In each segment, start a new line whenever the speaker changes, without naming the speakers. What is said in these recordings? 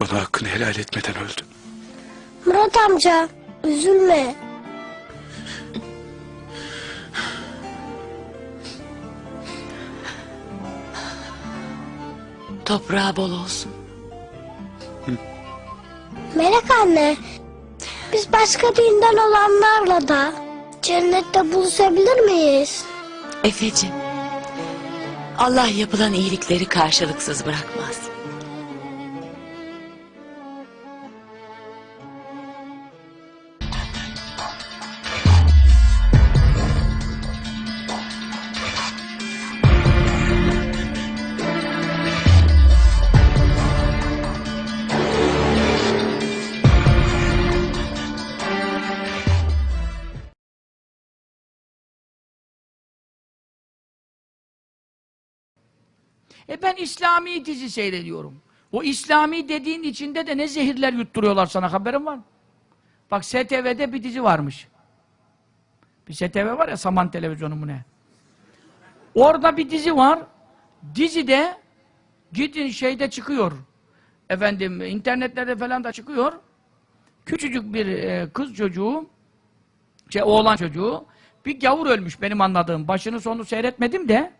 bana hakkını helal etmeden öldü.
Murat amca üzülme.
Toprağı bol olsun.
Melek anne biz başka dinden olanlarla da cennette buluşabilir miyiz?
Efeciğim, Allah yapılan iyilikleri karşılıksız bırakmaz.
E ben İslami dizi seyrediyorum. O İslami dediğin içinde de ne zehirler yutturuyorlar sana haberin var mı? Bak STV'de bir dizi varmış. Bir STV var ya Saman televizyonu mu ne? Orada bir dizi var. Dizide gidin şeyde çıkıyor. Efendim internetlerde falan da çıkıyor. Küçücük bir e, kız çocuğu şey oğlan çocuğu bir gavur ölmüş benim anladığım. Başını sonu seyretmedim de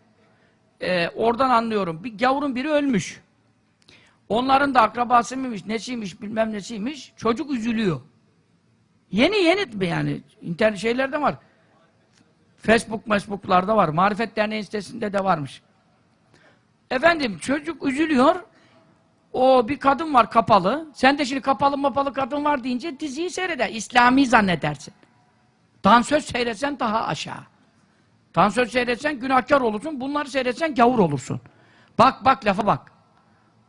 e, oradan anlıyorum. Bir gavurun biri ölmüş. Onların da akrabası mıymış, nesiymiş, bilmem nesiymiş. Çocuk üzülüyor. Yeni yeni yani. internet şeylerde var. Facebook, Facebook'larda var. Marifet Derneği sitesinde de varmış. Efendim çocuk üzülüyor. O bir kadın var kapalı. Sen de şimdi kapalı mapalı kadın var deyince diziyi seyreder. İslami zannedersin. Dansöz seyretsen daha aşağı. Dansöz seyretsen günahkar olursun. Bunları seyretsen gavur olursun. Bak bak lafa bak.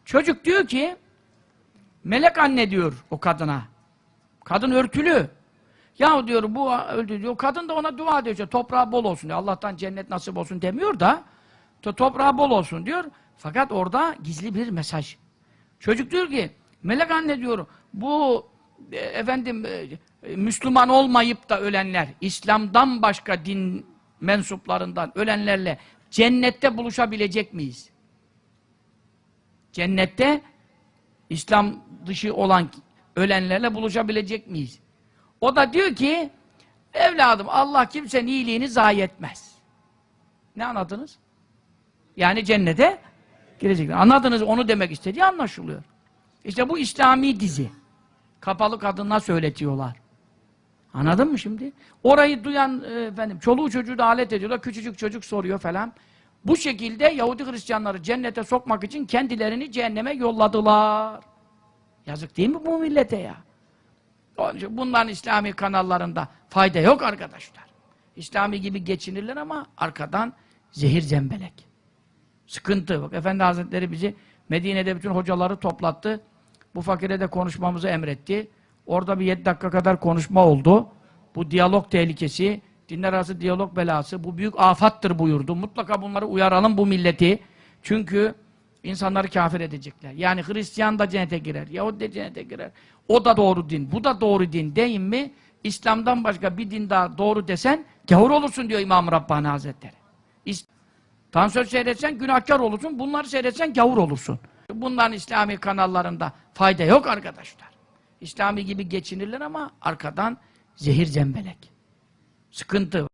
Çocuk diyor ki melek anne diyor o kadına. Kadın örtülü. Ya diyor bu öldü diyor. Kadın da ona dua ediyor. işte, Toprağı bol olsun diyor. Allah'tan cennet nasip olsun demiyor da to- toprağı bol olsun diyor. Fakat orada gizli bir mesaj. Çocuk diyor ki melek anne diyor bu e, efendim e, Müslüman olmayıp da ölenler İslam'dan başka din mensuplarından ölenlerle cennette buluşabilecek miyiz? Cennette İslam dışı olan ölenlerle buluşabilecek miyiz? O da diyor ki evladım Allah kimsenin iyiliğini zayi etmez. Ne anladınız? Yani cennete girecekler. Anladınız onu demek istediği anlaşılıyor. İşte bu İslami dizi. Kapalı kadınlar söyletiyorlar. Anladın mı şimdi? Orayı duyan e, efendim çoluğu çocuğu da alet ediyorlar. Küçücük çocuk soruyor falan. Bu şekilde Yahudi Hristiyanları cennete sokmak için kendilerini cehenneme yolladılar. Yazık değil mi bu millete ya? Onun için Bunların İslami kanallarında fayda yok arkadaşlar. İslami gibi geçinirler ama arkadan zehir zembelek. Sıkıntı. Bak Efendi Hazretleri bizi Medine'de bütün hocaları toplattı. Bu fakire de konuşmamızı emretti. Orada bir yedi dakika kadar konuşma oldu. Bu diyalog tehlikesi, dinler arası diyalog belası, bu büyük afattır buyurdu. Mutlaka bunları uyaralım bu milleti. Çünkü insanları kafir edecekler. Yani Hristiyan da cennete girer, Yahudi de cennete girer. O da doğru din, bu da doğru din deyin mi? İslam'dan başka bir din daha doğru desen gavur olursun diyor İmam Rabbani Hazretleri. İs Dansöz seyretsen günahkar olursun, bunları seyretsen gavur olursun. Bunların İslami kanallarında fayda yok arkadaşlar. İslami gibi geçinirler ama arkadan zehir zembelek. Sıkıntı.